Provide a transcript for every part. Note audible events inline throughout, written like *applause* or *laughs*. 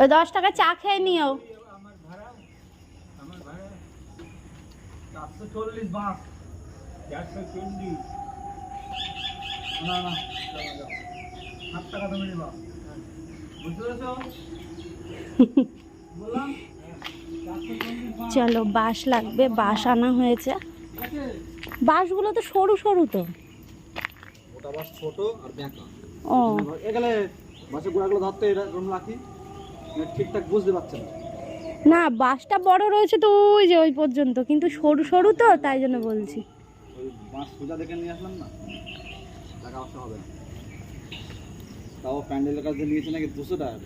ওই দশ টাকা চা খেয়ে নিও। চলো বাঁশ লাগবে বাঁশ আনা হয়েছে। বাঁশগুলো তো সরু সরু তো। ছোট আর ও। গোড়াগুলো ধরতে এরকম রাখি। ঠিকঠাক বুঝতে পারছে না? না বাঁশটা বড় রয়েছে তো ওই যে ওই পর্যন্ত কিন্তু সরু সরু তো তাই জন্য বলছি। ওই বাঁশ সোজা দেখে নিয়ে আসলাম না? টাকা অবশ্য হবে না। তাও প্যান্ডেলের কাছে নিয়েছে নাকি দুশো টাকা।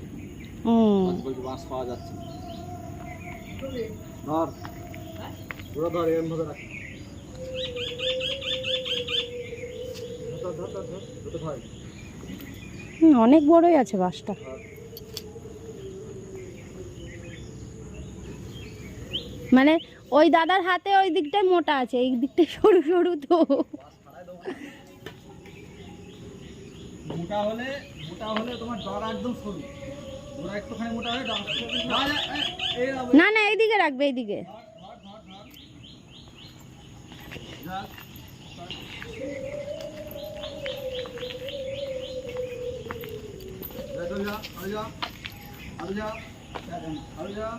হুম বাস বলছি বাঁশ পাওয়া যাচ্ছে না। ধর। পুরো ধর এরম ভাবে রাখ। অনেক বড়ই আছে বাঁশটা মানে ওই দাদার হাতে ওই দিকটায় মোটা আছে এই দিকটায় সরু সরু তো। মোটা হলে মোটা হলে তোমার ডগা একদম সরু। ডগা একটুখানি মোটা হলে ডগা না, না, এইদিকে রাখবে এইদিকে। যা, আরে যা, আরে যা, আরে যা। যা, যা, যা। এটা ওজন। চল।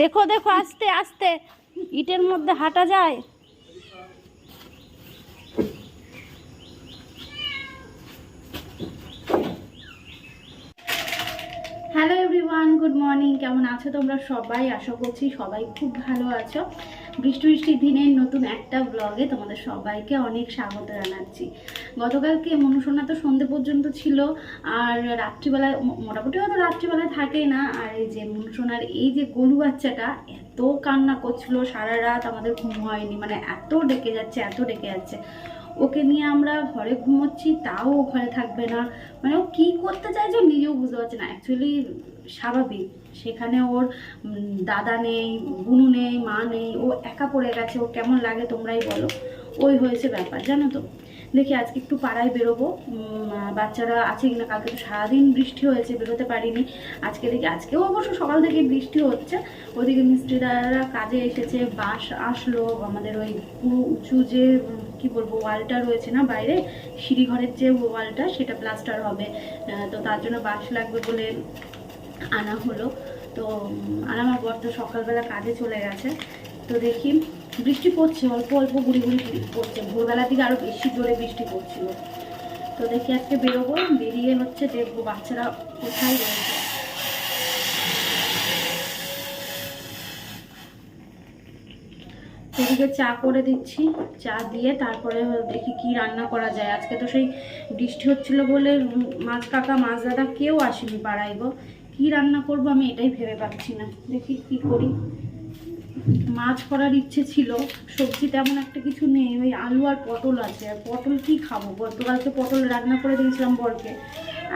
দেখো দেখো, আস্তে আস্তে। ইটের মধ্যে হাঁটা যায়। হ্যালো এভরিওয়ান গুড মর্নিং কেমন আছো তোমরা সবাই? আশা করছি সবাই খুব ভালো আছো। বৃষ্টি বৃষ্টির দিনের নতুন একটা ব্লগে তোমাদের সবাইকে অনেক স্বাগত জানাচ্ছি। গতকালকে মনুসোনা তো সন্ধে পর্যন্ত ছিল, আর রাত্রিবেলায় মোটামুটি হয়তো রাত্রিবেলায় থাকেই না। আর এই যে মনুসোনার এই যে গলু বাচ্চাটা, এত কান্না করছিল, সারা রাত আমাদের ঘুম হয়নি মানে এত ডেকে যাচ্ছে, এত ডেকে যাচ্ছে। ওকে নিয়ে আমরা ঘরে ঘুমোচ্ছি, তাও ঘরে থাকবে না। মানে ও কী করতে চাইছে নিজেও বুঝতে পারছে না। অ্যাকচুয়ালি স্বাভাবিক। সেখানে ওর দাদা নেই, বুনু নেই, মা নেই, ও একা পড়ে গেছে, ও কেমন লাগে তোমরাই বলো। ওই হয়েছে ব্যাপার, জানো তো? দেখি আজকে একটু পাড়ায় বেরোবো। বাচ্চারা আছে কিনা? কালকে তো সারাদিন বৃষ্টি হয়েছে, বেরোতে পারিনি। আজকে দেখি, আজকেও অবশ্য সকাল থেকে বৃষ্টি হচ্ছে। ওদিকে মিস্ত্রিদাররা কাজে এসেছে বাস আসলো, আমাদের ওই পুরো উঁচু যে কি বলব, ওয়ালটা রয়েছে না বাইরে? সিঁড়ি ঘরের যে ওয়ালটা, সেটা প্লাস্টার হবে। তো তার জন্য বাঁশ লাগবে বলে আনা হলো। তো, আর আমার বর তো সকালবেলা কাজে চলে গেছে। তো দেখি, বৃষ্টি পড়ছে, অল্প অল্প গুড়ি গুড়ি পড়ছে। ভোরবেলার দিকে আরও বেশি জোরে বৃষ্টি পড়ছিল। তো দেখি আজকে বেরোবো, বেরিয়ে হচ্ছে দেখব বাচ্চারা কোথায় রয়েছে। এদিকে চা করে দিচ্ছি, চা দিয়ে তারপরে দেখি কি রান্না করা যায়। আজকে তো সেই বৃষ্টি হচ্ছিল বলে মাছ কাকা, মাছ দাদা কেউ আসেনি পাড়ায় গো। কি রান্না করব আমি এটাই ভেবে পাচ্ছি না। দেখি কি করি। মাছ করার ইচ্ছে ছিল, সবজি তেমন একটা কিছু নেই, ওই আলু আর পটল আছে। আর পটল কি খাব? গতকালকে পটল রান্না করে দিয়েছিলাম বরকে।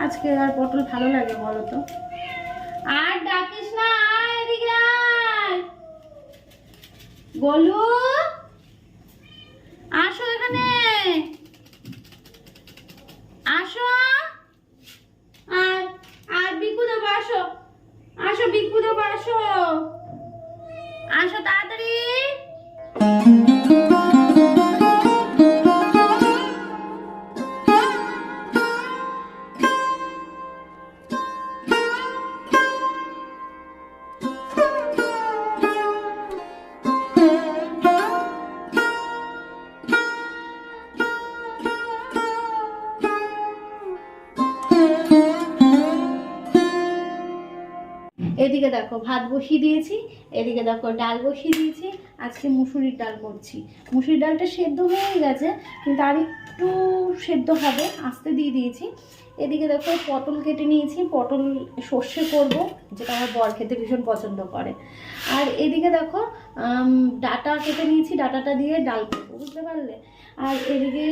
আজকে আর পটল ভালো লাগে বলো তো? আর ডাকিস না গোলু? ভাত বসিয়ে দিয়েছি, এদিকে দেখো ডাল বসিয়ে দিয়েছি, আজকে মুসুরির ডাল করছি। মুসুরির ডালটা সেদ্ধ হয়ে গেছে, কিন্তু আর একটু সেদ্ধ হবে, আস্তে দিয়ে দিয়েছি। এদিকে দেখো পটল কেটে নিয়েছি, পটল সর্ষে করব, যেটা আমার বর খেতে ভীষণ পছন্দ করে। আর এদিকে দেখো ডাটা কেটে নিয়েছি, ডাটাটা দিয়ে ডাল করব, বুঝতে পারলে? আর এদিকে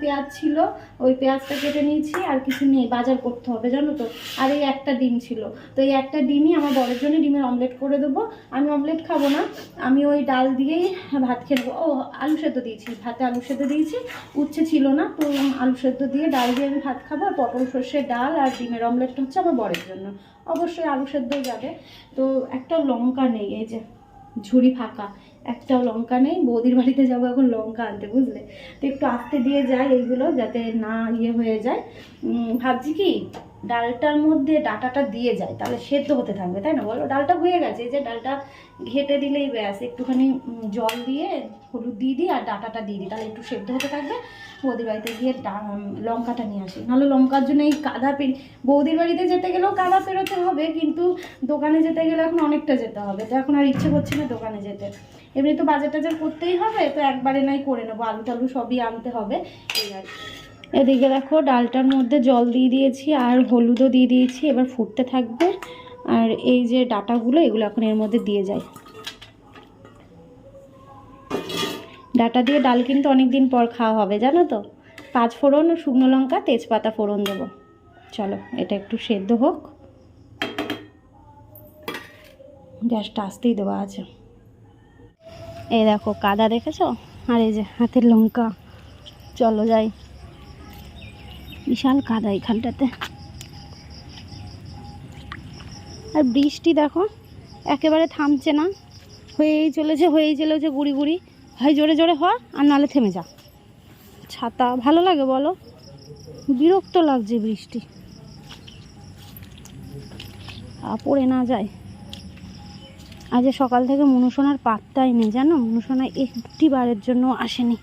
পেঁয়াজ ছিল। ওই পেঁয়াজটা কেটে নিয়েছি, আর কিছু নেই, বাজার করতে হবে, জানো তো। আর এই একটা ডিম ছিল। তো এই একটা ডিমই আমার বরের জন্য ডিমের অমলেট করে দেবো। আমি অমলেট খাব না। আমি ওই ডাল দিয়েই ভাত খেয়ে নেব। ও, আলু সেদ্ধ দিয়েছি। ভাতে আলু সেদ্ধ দিয়েছি। উচ্ছে ছিল না, তো আলু সেদ্ধ দিয়ে ডাল দিয়ে আমি ভাত খাব। আর পটল, সর্ষে, ডাল আর ডিমের অমলেটটা হচ্ছে আমার বরের জন্য। অবশ্যই আলু সেদ্ধ যাবে। তো একটা লঙ্কা নেই, এই যে। ঝুড়ি ফাঁকা। একটাও লঙ্কা নেই, বৌদির বাড়িতে যাব এখন লঙ্কা আনতে, বুঝলে? তো একটু আস্তে দিয়ে যাই এইগুলো যাতে না ইয়ে হয়ে যায়। ভাবছি কি ডালটার মধ্যে ডাটাটা দিয়ে যায়, তাহলে সেদ্ধ হতে থাকবে, তাই না? বলো, ডালটা হয়ে গেছে যে ডালটা ঘেটে দিলেই ব্যাস, একটুখানি জল দিয়ে, হলুদ দিয়ে দিই আর ডাটাটা দিয়ে দিই, তাহলে একটু সেদ্ধ হতে থাকবে। বৌদির বাড়িতে গিয়ে লঙ্কাটা নিয়ে আসি। নাহলে লঙ্কার জন্য এই কাদা পেরি বৌদির বাড়িতে যেতে গেলেও কাদা পেরোতে হবে, কিন্তু দোকানে যেতে গেলে এখন অনেকটা যেতে হবে তো এখন আর ইচ্ছে করছে না দোকানে যেতে। এমনি তো বাজার টাজার করতেই হবে, তো একবারে নাই করে নেব আলু টালু সবই আনতে হবে, এই আর কি। এদিকে দেখো, ডালটার মধ্যে জল দিয়ে দিয়েছি আর হলুদও দিয়ে দিয়েছি, এবার ফুটতে থাকবে। আর এই যে ডাটাগুলো, এগুলো এখন এর মধ্যে দিয়ে যায় ডাটা দিয়ে ডাল কিন্তু অনেক দিন পর খাওয়া হবে, জানো তো? পাঁচ ফোড়ন শুকনো লঙ্কা, তেজপাতা ফোড়ন দেবো। চলো, এটা একটু সেদ্ধ হোক। গ্যাসটা আসতেই দেওয়া আছে। এই দেখো, কাদা দেখেছ? আর এই যে হাতের লঙ্কা। চলো যাই। বিশাল কাদা এখানটাতে। আর বৃষ্টি দেখো, একেবারে থামছে না। হয়েই চলেছে হয়েই চলেছে গুড়ি গুড়ি। হয় জোরে জোরে হ, আর নালে থেমে যা। ছাতা, ভালো লাগে বলো? বিরক্ত লাগছে বৃষ্টি। পড়ে না যায়। আজ সকাল থেকে মনুসোনার পাত্তাই নেই, জানো? মনুসোনা একটি বারের জন্য আসেনি।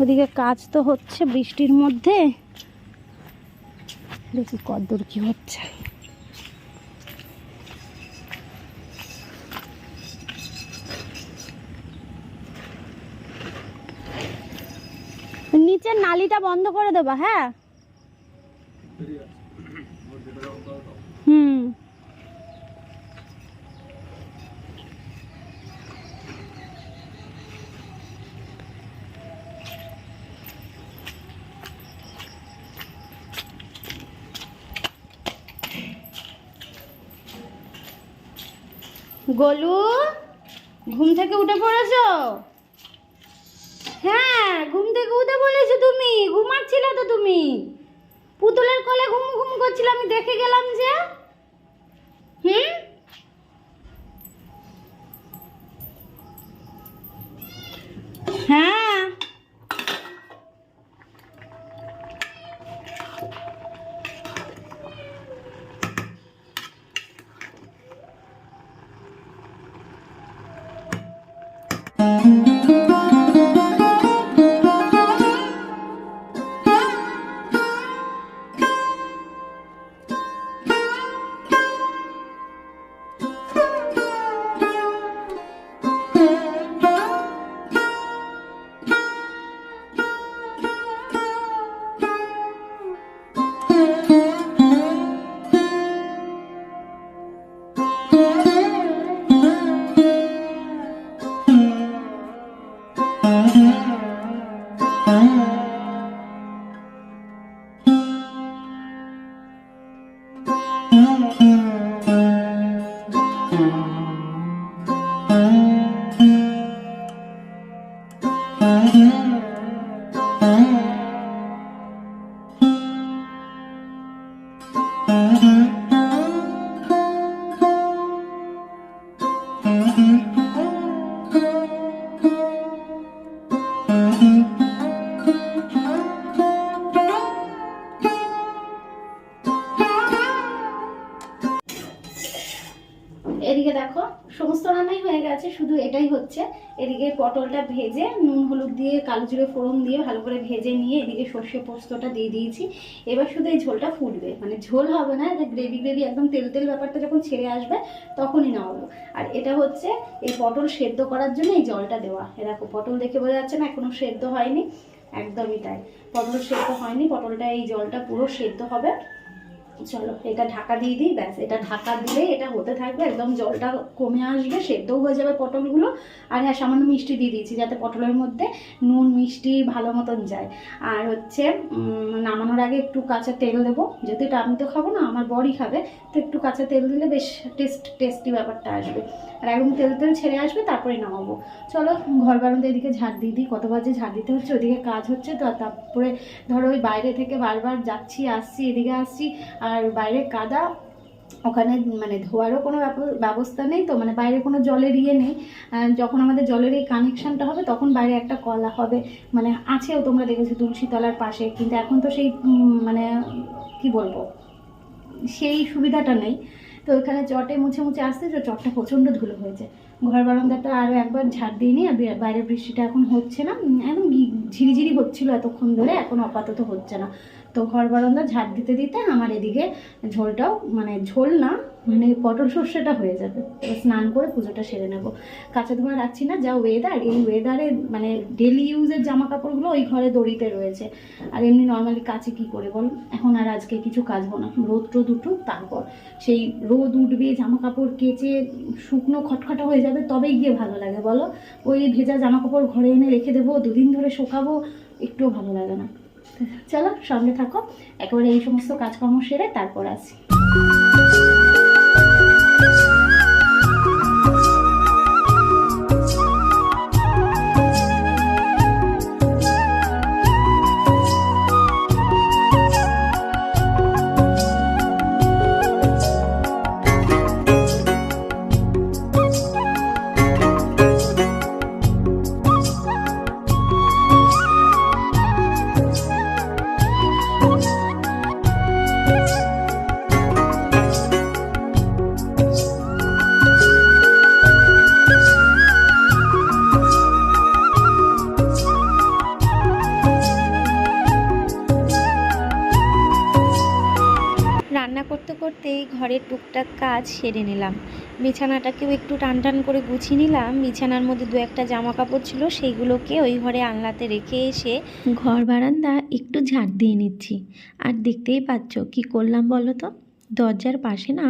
ওদিকে কাজ তো হচ্ছে বৃষ্টির মধ্যে। দেখি কদ্দূর কি হচ্ছে। নিচের নালিটা বন্ধ করে দেবা হ্যাঁ হুম গোলু, ঘুম থেকে উঠে পড়েছ? হ্যাঁ ঘুম থেকে উঠে বলেছ তুমি, ঘুমাচ্ছিলে তো তুমি। পুতুলের কোলে ঘুম ঘুম করছিল, আমি দেখে গেলাম যে। হুম? পটলটা ভেজে নুন হলুদ দিয়ে, কালো জিরে ফোড়ন দিয়ে ভালো করে ভেজে নিয়ে এদিকে সর্ষে পোস্তটা দিয়ে দিয়েছি। এবার শুধু এই ঝোলটা ফুটবে। মানে ঝোল হবে না, এটা গ্রেভি গ্রেভি একদম তেল তেল ব্যাপারটা যখন ছেড়ে আসবে তখনই নামাবো আর এটা হচ্ছে এই পটল সেদ্ধ করার জন্য এই জলটা দেওয়া। এ দেখো, পটল দেখে বোঝা যাচ্ছে না, এখনও সেদ্ধ হয়নি। একদমই তাই। পটল সেদ্ধ হয়নি, পটলটা এই জলটা পুরো সেদ্ধ হবে। চলো, এটা ঢাকা দিয়ে দিই, ব্যাস, এটা ঢাকা দিলে এটা হতে থাকবে, একদম জলটা কমে আসবে সেদ্ধও হয়ে যাবে পটলগুলো। আর হ্যাঁ সামান্য মিষ্টি দিয়ে দিয়েছি, যাতে পটলের মধ্যে নুন, মিষ্টি ভালো মতন যায়। আর হচ্ছে নামানোর আগে একটু কাঁচা তেল দেবো। যেহেতু এটা আমি তো খাব না, আমার বড়ি খাবে, তো একটু কাঁচা তেল দিলে বেশ টেস্ট, টেস্টি ব্যাপারটা আসবে। আর একদম তেল তেল ছেড়ে আসবে, তারপরে নামাবো। চলো, ঘর বারান্দা এদিকে ঝাড় দিয়ে দিই কতবার যে ঝাড় দিতে হচ্ছে, ওদিকে কাজ হচ্ছে তো, তারপরে ধরো ওই বাইরে থেকে বারবার যাচ্ছি, আসছি, এদিকে আসছি, আর বাইরে কাদা, ওখানে মানে ধোয়ারও কোনো ব্যবস্থা নেই তো মানে বাইরে কোনো জলের ইয়ে নেই। যখন আমাদের জলের এই কানেকশানটা হবে, তখন বাইরে একটা কলা হবে মানে আছেও তোমরা দেখেছ তুলসীতলার পাশে, কিন্তু এখন তো সেই মানে কি বলব, সেই সুবিধাটা নেই। তো ওখানে চটে মুছে মুছে আসতে তো চটটা প্রচণ্ড ধুলো হয়েছে। ঘর বারান্দাটা আরও একবার ঝাড় দিয়ে নিই আর বাইরের বৃষ্টিটা এখন হচ্ছে না এমন ঝিরিঝিরি হচ্ছিল এতক্ষণ ধরে, এখন আপাতত হচ্ছে না। তো ঘর বারান্দা ঝাড় দিতে দিতে আমার এদিকে ঝোলটাও মানে ঝোল না মানে পটল সর্ষেটা হয়ে যাবে। স্নান করে পুজোটা সেরে নেব। কাঁচা ধোয়া রাখছি না, যা ওয়েদার এই ওয়েদারে মানে ডেলি ইউজের জামা কাপড়গুলো ওই ঘরে দড়িতে রয়েছে। আর এমনি নর্মালি কাছে কি করে বল? এখন আর আজকে কিছু কাচবো না। রোদ টোদ উঠুক তারপর সেই রোদ উঠবে জামা কাপড় কেচে, শুকনো খটখটা হয়ে যাবে, তবেই গিয়ে ভালো লাগে বলো। ওই ভেজা জামা কাপড় ঘরে এনে রেখে দেবো, দুদিন ধরে শুকাবো, একটুও ভালো লাগে না। চলো সঙ্গে থাকো। একেবারে এই সমস্ত কাজকর্ম সেরে তারপর আসি। করতেই ঘরের টুকটাক কাজ সেরে নিলাম। বিছানাটাকেও একটু টান টান করে গুছিয়ে নিলাম। বিছানার মধ্যে দু একটা জামা কাপড় ছিল, সেইগুলোকে ওই ঘরে আনলাতে রেখে এসে ঘর বারান্দা একটু ঝাড় দিয়ে নিচ্ছি। আর দেখতেই পাচ্ছ, কি করলাম বলো তো? দরজার পাশে না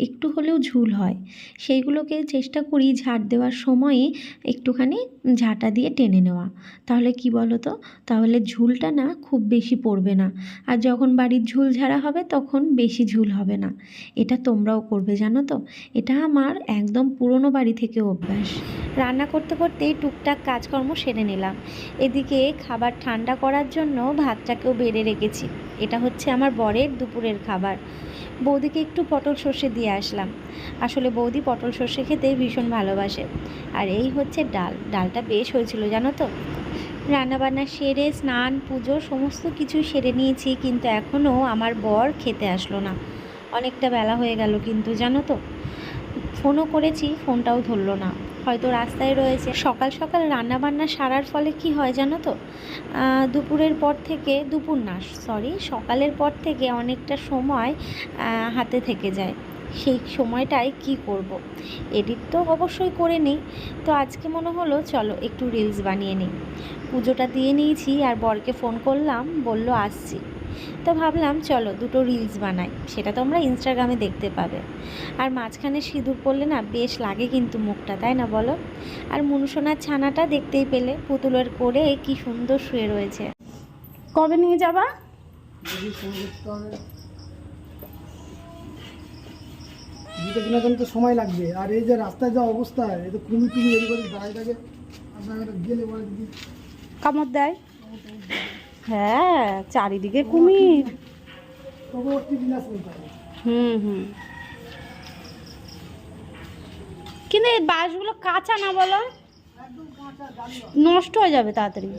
একটু হলেও ঝুল হয়। সেইগুলোকে চেষ্টা করি ঝাড় দেওয়ার সময়ে একটুখানি ঝাঁটা দিয়ে টেনে নেওয়া। তাহলে কি বলো তো তাহলে ঝুলটা না খুব বেশি পড়বে না। আর যখন বাড়ির ঝুল ঝাড়া হবে, তখন বেশি ঝুল হবে না। এটা তোমরাও করবে, জানো তো? এটা আমার একদম পুরনো বাড়ি থেকে অভ্যাস। রান্না করতে করতেই টুকটাক কাজকর্ম সেরে নিলাম। এদিকে খাবার ঠান্ডা করার জন্য ভাতটাকেও বেড়ে রেখেছি। এটা হচ্ছে আমার বরের দুপুরের খাবার। বৌদিকে একটু পটল সর্ষে দিয়ে আসলাম। আসলে বৌদি পটল সর্ষে খেতে ভীষণ ভালোবাসে। আর এই হচ্ছে ডাল। ডালটা বেশ হয়েছিল, জানো তো? রান্নাবান্না সেরে, স্নান, পুজো, সমস্ত কিছু সেরে নিয়েছি, কিন্তু এখনও আমার বর খেতে আসলো না। অনেকটা বেলা হয়ে গেল কিন্তু, জানো তো? ফোনও করেছি, ফোনটাও ধরলো না। হয়তো রাস্তায় রয়েছে। সকাল সকাল রান্না বান্না সারার ফলে কি হয় জানো তো? দুপুরের পর থেকে দুপুর না সরি সকালের পর থেকে অনেকটা সময় হাতে থেকে যায়। সেই সময়টায় কি করব। এডিট তো অবশ্যই করে নিই। তো আজকে মনে হলো, চলো একটু রিলস বানিয়ে নিই। পুজোটা দিয়ে নিয়েছি আর বরকে ফোন করলাম, বলল, আসছি। তো ভাবলাম চলো দুটো রিলস বানাই। সেটা তোমরা ইনস্টাগ্রামে দেখতে পাবে। আর মাঝখানে সিঁদুর পরলে না বেশ লাগে কিন্তু মুখটা তাই না বলো? আর মুনসোনার ছানাটা দেখতেই পেলে পুতুলের করে কি সুন্দর শুয়ে রয়েছে। কবে নিয়ে যাবা? তো সময় লাগবে। আর এই যে রাস্তায় যা অবস্থা তো কুমি টুমি এদিক ওদিক থাকে। আপনার গেলে পরে কামড় দেয়। হ্যাঁ চারিদিকে কুমির। হুম হুম। কিন্তু এই বাঁশগুলো কাঁচা না বলো? নষ্ট হয়ে যাবে তাড়াতাড়ি।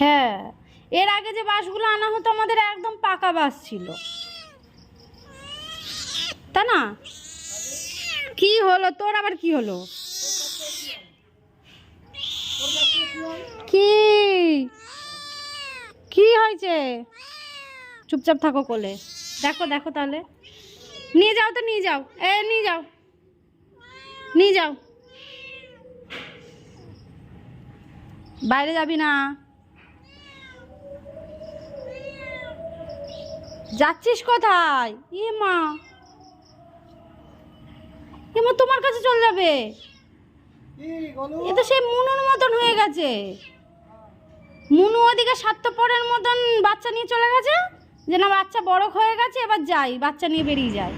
হ্যাঁ এর আগে যে বাঁশগুলো আনা হতো আমাদের একদম পাকা বাঁশ ছিল। তা না? কি হলো? তোর আবার কি হলো? কি? কি হয়েছে? চুপচাপ থাকো কোলে। দেখো দেখো তাহলে। নিয়ে যাও তো, নিয়ে যাও। এ, নিয়ে যাও। নিয়ে যাও। বাইরে যাবি না? যাচ্ছিস কোথায়? এ মা। এ মা, তোমার কাছে চলে যাবে। এ তো সেই মুনুর মতন হয়ে গেছে। মুনু ওদিকে স্বার্থপরের মতন বাচ্চা নিয়ে চলে গেছে। যে না বাচ্চা বড় হয়ে গেছে এবার যাই বাচ্চা নিয়ে বেরিয়ে যায়।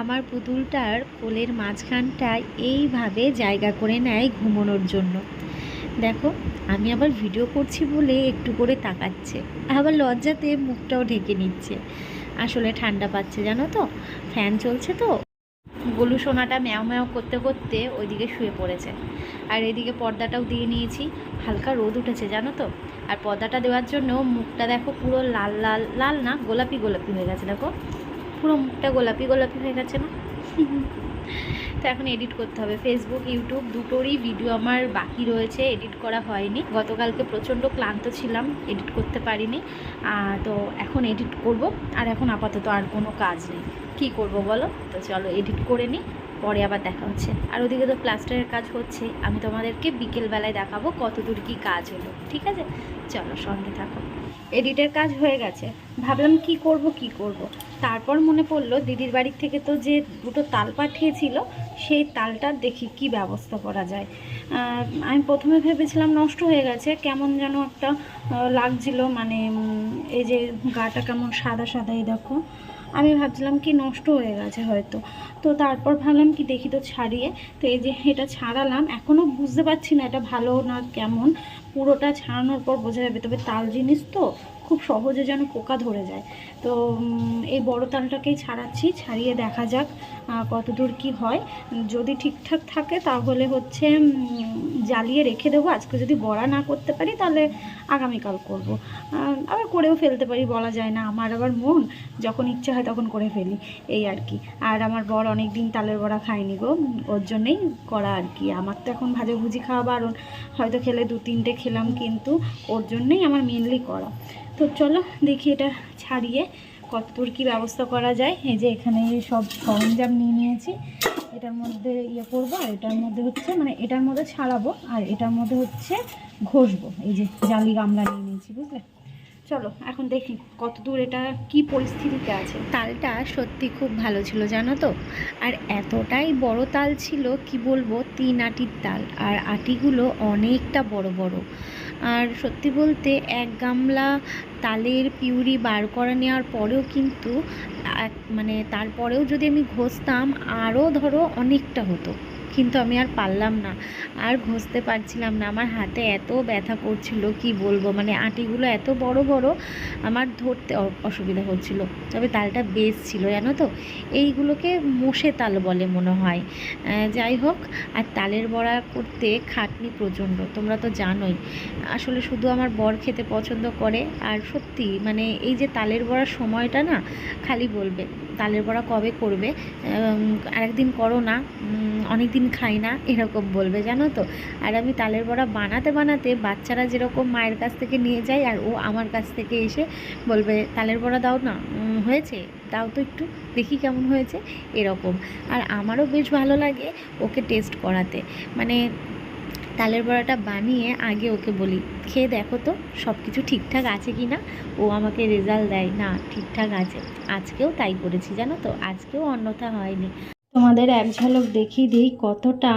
আমার পুতুলটার কোলের মাঝখানটায় এইভাবে জায়গা করে নেয় ঘুমানোর জন্য। দেখো আমি আবার ভিডিও করছি বলে একটু করে তাকাচ্ছে। আবার লজ্জাতে মুখটাও ঢেকে নিচ্ছে। আসলে ঠান্ডা পাচ্ছে জানো তো? ফ্যান চলছে তো? গলু সোনাটা ম্যাও ম্যাও করতে করতে ওইদিকে শুয়ে পড়েছে। আর এদিকে পর্দাটাও দিয়ে নিয়েছি। হালকা রোদ উঠেছে, জানো তো? আর পর্দাটা দেওয়ার জন্য মুখটা দেখো পুরো লাল লাল লাল না, গোলাপি গোলাপি হয়ে গেছে, দেখো। পুরো মুখটা গোলাপি গোলাপি হয়ে গেছে না? *laughs* তো এখন এডিট করতে হবে। ফেসবুক ইউটিউব দুটোরই ভিডিও আমার বাকি রয়েছে এডিট করা হয়নি। গতকালকে প্রচণ্ড ক্লান্ত ছিলাম এডিট করতে পারিনি। তো এখন এডিট করব। আর এখন আপাতত আর কোনো কাজ নেই। কি করব বলো? তো চলো এডিট করে নিই, পরে আবার দেখা হচ্ছে। আর ওদিকে তো প্লাস্টারের কাজ হচ্ছে, আমি তোমাদেরকে বিকেলবেলায় দেখাবো কত দূর কী কাজ হলো, ঠিক আছে? চলো সঙ্গে থাকো। এডিটের কাজ হয়ে গেছে, ভাবলাম কি করব কি করব। তারপর মনে পড়ল দিদির বাড়ির থেকে তো যে দুটো তাল পাঠিয়েছিল, সেই তালটা দেখি কি ব্যবস্থা করা যায়। আমি প্রথমে ভেবেছিলাম নষ্ট হয়ে গেছে, কেমন যেন একটা লাগছিল মানে এই যে গাটা কেমন সাদা সাদা এই দেখো। আমি ভাবছিলাম কি নষ্ট হয়ে গেছে হয়তো। তো তারপর ভাবলাম কি দেখি তো ছাড়িয়ে, তো এই যে এটা ছাড়ালাম এখনও বুঝতে পারছি না এটা ভালো না কেমন। পুরোটা ছাড়ানোর পর বোঝা যাবে, তবে তাল জিনিস তো খুব সহজে যেন পোকা ধরে যায়। তো এই বড় তালটাকেই ছাড়াচ্ছি, ছাড়িয়ে দেখা যাক কতদূর কি হয়। যদি ঠিকঠাক থাকে তাহলে হচ্ছে জ্বালিয়ে রেখে দেবো। আজকে যদি বড়া না করতে পারি তাহলে আগামীকাল করব। আবার করেও ফেলতে পারি, বলা যায় না। আমার আবার মন যখন ইচ্ছা হয় তখন করে ফেলি, এই আর কি। আর আমার বর অনেক দিন তালের বড়া খায়নি গো, ওর জন্যেই করা আর কি। আমার তো এখন ভাজাভুজি খাওয়া বারণ হয়তো খেলে দু তিনটে খেলাম কিন্তু ওর জন্যেই আমার মেনলি করা। তো চলো দেখি এটা ছাড়িয়ে কতদূর কী ব্যবস্থা করা যায়। এই যে এখানে সব সরঞ্জাম নিয়ে নিয়েছি। এটার মধ্যে ইয়ে করব আর এটার মধ্যে হচ্ছে মানে এটার মধ্যে ছাড়াবো আর এটার মধ্যে হচ্ছে ঘষবো। এই যে জালি গামলা নিয়ে নিয়েছি, বুঝলে? চলো, এখন দেখি কতদূর এটা কি পরিস্থিতিতে আছে। তালটা সত্যি খুব ভালো ছিল, জানো তো? আর এতটাই বড় তাল ছিল, কি বলব, তিন আটির তাল। আর আটিগুলো অনেকটা বড় বড়। আর সত্যি বলতে, এক গামলা তালের পিউরি বার করে নেওয়ার পরেও কিন্তু মানে তারপরেও যদি আমি ঘষতাম আরও ধরো অনেকটা হতো। কিন্তু আমি আর পারলাম না। আর ঘষতে পারছিলাম না। আমার হাতে এত ব্যথা করছিল, কি বলব? মানে আটিগুলো এত বড় বড়, আমার ধরতে অসুবিধা হচ্ছিল। তবে তালটা বেশ ছিল, জানো তো? এইগুলোকে মোষে তাল বলে মনে হয়। যাই হোক, আর তালের বড়া করতে খাটনি প্রচণ্ড, তোমরা তো জানোই। আসলে শুধু আমার বর খেতে পছন্দ করে, আর সত্যি মানে এই যে তালের বড়ার সময়টা না, খালি বলবে, তালের বড়া কবে করবে? আরেকদিন করো না। অনেক দিন খাই না, এরকম বলবে, জানো তো? আর আমি তালের বড়া বানাতে বানাতে বাচ্চারা যেরকম মায়ের কাছ থেকে নিয়ে যায় আর ও আমার কাছ থেকে এসে বলবে, তালের বড়া দাও না। হয়েছে? দাও তো একটু, দেখি কেমন হয়েছে। এরকম। আর আমারও বেশ ভালো লাগে ওকে টেস্ট করাতে। মানে তালের বড়াটা বানিয়ে আগে ওকে বলি, খেয়ে দেখো তো সব কিছু ঠিকঠাক আছে কি না? ও আমাকে রেজাল্ট দেয়, না, ঠিকঠাক আছে। আজকেও তাই করেছি, জানো তো? আজকেও অন্যথা হয়নি। তোমাদের এক ঝলক দেখিয়ে দিই কতটা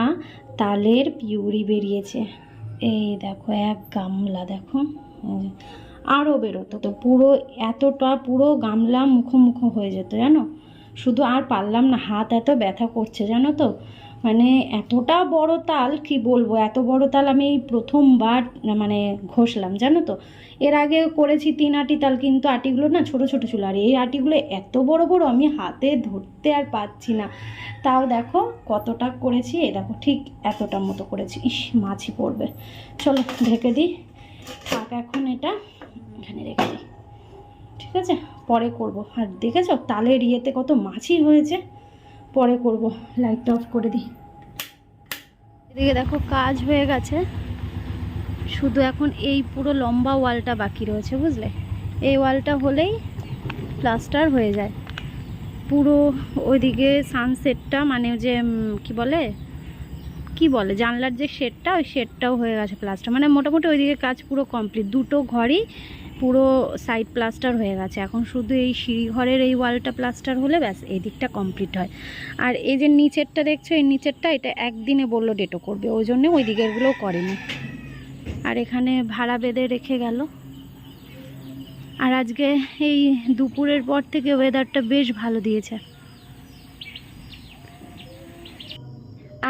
তালের পিউরি বেরিয়েছে। এই দেখো, এক গামলা দেখো। আরও বেরোতো। তো পুরো এতটা, পুরো গামলা মুখোমুখো হয়ে যেত, জানো? শুধু আর পারলাম না, হাত এত ব্যথা করছে, জানো তো? মানে এতটা বড় তাল, কি বলব? এত বড় তাল আমি প্রথমবার মানে ঘষলাম, জানো তো? এর আগে করেছি তিন আটি তাল, কিন্তু আটিগুলো না ছোট ছোট ছিল। আর এই আটিগুলো এত বড় বড় আমি হাতে ধরতে আর পাচ্ছি না। তাও দেখো কতটা করেছি, এ দেখো ঠিক এতটার মতো করেছি। ইস, মাছি পড়বে। চলো ঢেকে দিই। থাক এখন এটা এখানে রেখে দিই। ঠিক আছে? পরে করব। আর দেখেছ তালের ইয়েতে কত মাছি হয়েছে? পরে করব লাইটটা অফ করে দিই। এদিকে দেখো কাজ হয়ে গেছে। শুধু এখন এই পুরো লম্বা ওয়ালটা বাকি রয়েছে, বুঝলে? এই ওয়ালটা হলেই প্লাস্টার হয়ে যায়। পুরো ওইদিকে সানসেটটা মানে যে কি বলে? কি বলে? জানলার যে শেডটা ওই শেডটাও হয়ে গেছে প্লাস্টার মানে মোটামুটি ওইদিকে কাজ পুরো কমপ্লিট দুটো ঘরই পুরো সাইড প্লাস্টার হয়ে গেছে। এখন শুধু এই সিঁড়িঘরের এই ওয়ালটা প্লাস্টার হলে ব্যাস এই দিকটা কমপ্লিট হয়। আর এই যে নিচেরটা দেখছ, এই নিচেরটা এটা একদিনে বলল ডেটো করবে, ওই জন্য ওই দিকেরগুলোও করেনি। আর এখানে ভাড়া বেঁধে রেখে গেল। আর আজকে এই দুপুরের পর থেকে ওয়েদারটা বেশ ভালো দিয়েছে।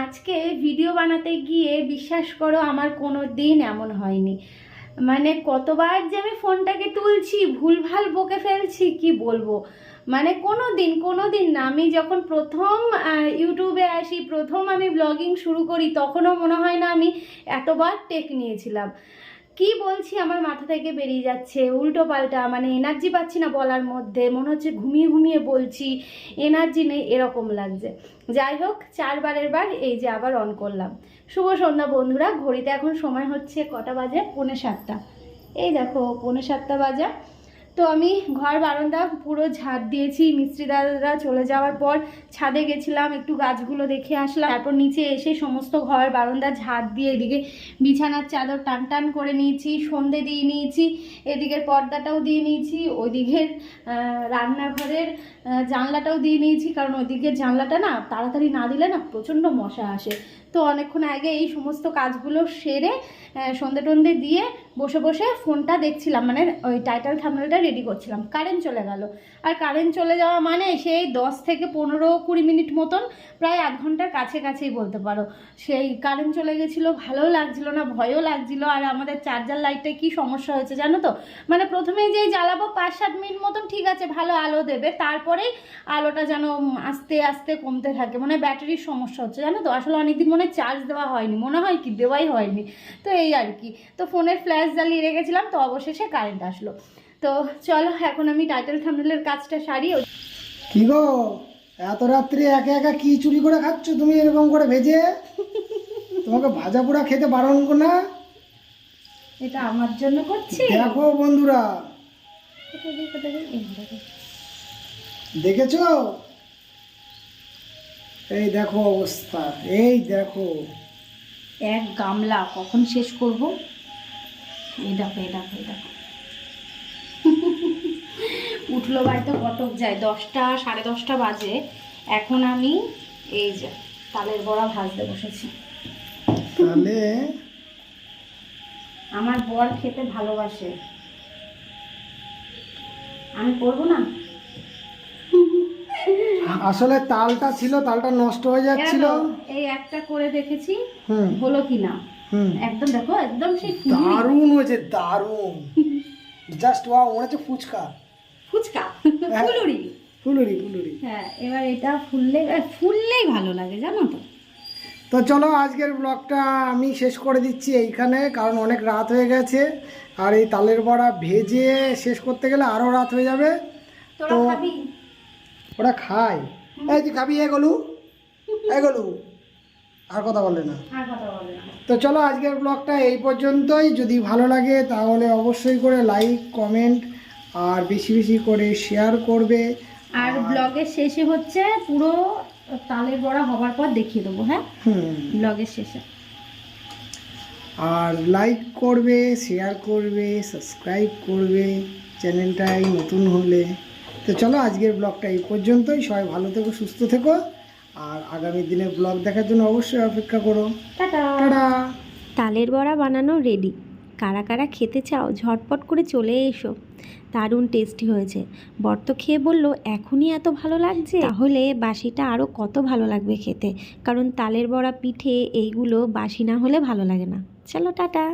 আজকে ভিডিও বানাতে গিয়ে বিশ্বাস করো, আমার কোনো দিন এমন হয়নি। মানে কতবার যে আমি ফোনটাকে তুলছি, ভুলভাল বকে ফেলছি, কি বলব? মানে কোনো দিন কোনো দিন না। আমি যখন প্রথম ইউটিউবে আসি, প্রথম আমি ব্লগিং শুরু করি, তখনও মনে হয় না আমি এতবার টেক নিয়েছিলাম। কি বলছি? আমার মাথা থেকে বেরিয়ে যাচ্ছে উল্টো পাল্টা মানে এনার্জি পাচ্ছি না বলার মধ্যে, মনে হচ্ছে ঘুমিয়ে ঘুমিয়ে বলছি এনার্জি নেই, এরকম লাগছে। যাই হোক, চারবারের বার এই যে আবার অন করলাম। শুভ সন্ধ্যা বন্ধুরা, ঘড়িতে এখন সময় হচ্ছে কটা বাজে? পৌনে সাতটা। এই দেখো, পৌনে সাতটা বাজা। তো আমি ঘর, বারান্দা পুরো ঝাড় দিয়েছি, মিস্ত্রি দাদারা চলে যাওয়ার পর ছাদে গেছিলাম, একটু গাছগুলো দেখে আসলাম। তারপর নিচে এসে সমস্ত ঘর, বারান্দা ঝাড় দিয়ে এদিকে বিছানার চাদর টান টান করে নিয়েছি, সন্ধে দিয়ে নিয়েছি, এদিকের পর্দাটাও দিয়ে নিয়েছি ওইদিকের রান্নাঘরের জানলাটাও দিয়ে নিয়েছি, কারণ ওইদিকের জানলাটা না তাড়াতাড়ি না দিলে না প্রচণ্ড মশা আসে। তো অনেকক্ষণ আগে এই সমস্ত কাজগুলো সেরে সন্ধে টন্ধে দিয়ে বসে বসে ফোনটা দেখছিলাম মানে ওই টাইটেল থামনেলটা রেডি করছিলাম। কারেন্ট চলে গেল। আর কারেন্ট চলে যাওয়া মানে সেই দশ থেকে পনেরো কুড়ি মিনিট মতন, প্রায় আধ ঘণ্টার কাছে কাছেই বলতে পারো। সেই কারেন্ট চলে গেছিল, ভালোও লাগছিল না, ভয়ও লাগছিল। আর আমাদের চার্জার লাইটে কি সমস্যা হয়েছে জানো তো? মানে প্রথমে যে জ্বালাবো পাঁচ সাত মিনিট মতন ঠিক আছে, ভালো আলো দেবে। তারপরেই আলোটা যেন আস্তে আস্তে কমতে থাকে। মানে ব্যাটারির সমস্যা হচ্ছে, জানো তো? আসলে অনেকদিন মনে হয় চার্জ দেওয়া হয়নি মনে হয় কি দেওয়াই হয়নি। তো এই আর কি তো ফোনের ফ্ল্যাশ জ্বালিয়ে রেখেছিলাম তো অবশেষে কারেন্ট আসলো। তো চলো এখন আমি টাইটেল থামনেলের কাজটা সারি। কি গো? এত রাত্রে একা একা কি চুরি করে খাচ্ছ তুমি এরকম করে ভেজে? তোমাকে ভাজা পোড়া খেতে বারণ না। এটা আমার জন্য করছি? দেখো বন্ধুরা। দেখেছ? এই দেখো অবস্থা এই দেখো। এক গামলা কখন শেষ করব? এই দেখো এই দেখো এই দেখো। উঠল বাড়িতে কটক যায় দশটা সাড়ে দশটা বাজে। এখন আমি এই যে তালের বড়া ভাজতে বসেছি। তাহলে আমার বর খেতে ভালোবাসে। আমি করব না? আসলে তালটা ছিল তালটা নষ্ট হয়ে যাচ্ছিল। এই একটা করে দেখেছি হুম। হলো কি না হুম। একদম দেখো একদম সেই। দারুণ হয়েছে দারুণ। জাস্ট ওয়াও মনে হচ্ছে ফুচকা। ফুচকা? হ্যাঁ। ফুলুরি। ফুলুরি ফুলুরি। হ্যাঁ এবার এটা ফুললে ফুললেই ভালো লাগে জানো তো। তো চলো আজকের ব্লগটা আমি শেষ করে দিচ্ছি এইখানে কারণ অনেক রাত হয়ে গেছে। আর এই তালের বড়া ভেজে শেষ করতে গেলে আরও রাত হয়ে যাবে। তো- ওরা খায়। এই তুই খাবি এ গলু এ গলু। আর কথা বলে না। তো চলো আজকের ব্লগটা এই পর্যন্তই। যদি ভালো লাগে তাহলে অবশ্যই করে লাইক কমেন্ট আর বেশি বেশি করে শেয়ার করবে। আর ব্লগের শেষে হচ্ছে পুরো তালের বড়া হবার পর দেখিয়ে দেবো হ্যাঁ? ব্লগের শেষে। আর লাইক করবে শেয়ার করবে সাবস্ক্রাইব করবে। চ্যানেলটাই নতুন হলে। তো চলো আজকের ব্লগটা এই পর্যন্তই। সবাই ভালো থেকো সুস্থ থেকো। আর আগামী দিনের ব্লগ দেখার জন্য অবশ্যই অপেক্ষা করো। তালের বড়া বানানো রেডি কারা কারা খেতে চাও ঝটপট করে চলে এসো। দারুণ টেস্টি হয়েছে। বর্ত খেয়ে বলল এখনই এত ভালো লাগছে? তাহলে বাসিটা আরও কত ভালো লাগবে খেতে? কারণ তালের বড়া পিঠে এইগুলো বাসি না হলে ভালো লাগে না। চলো টাটা।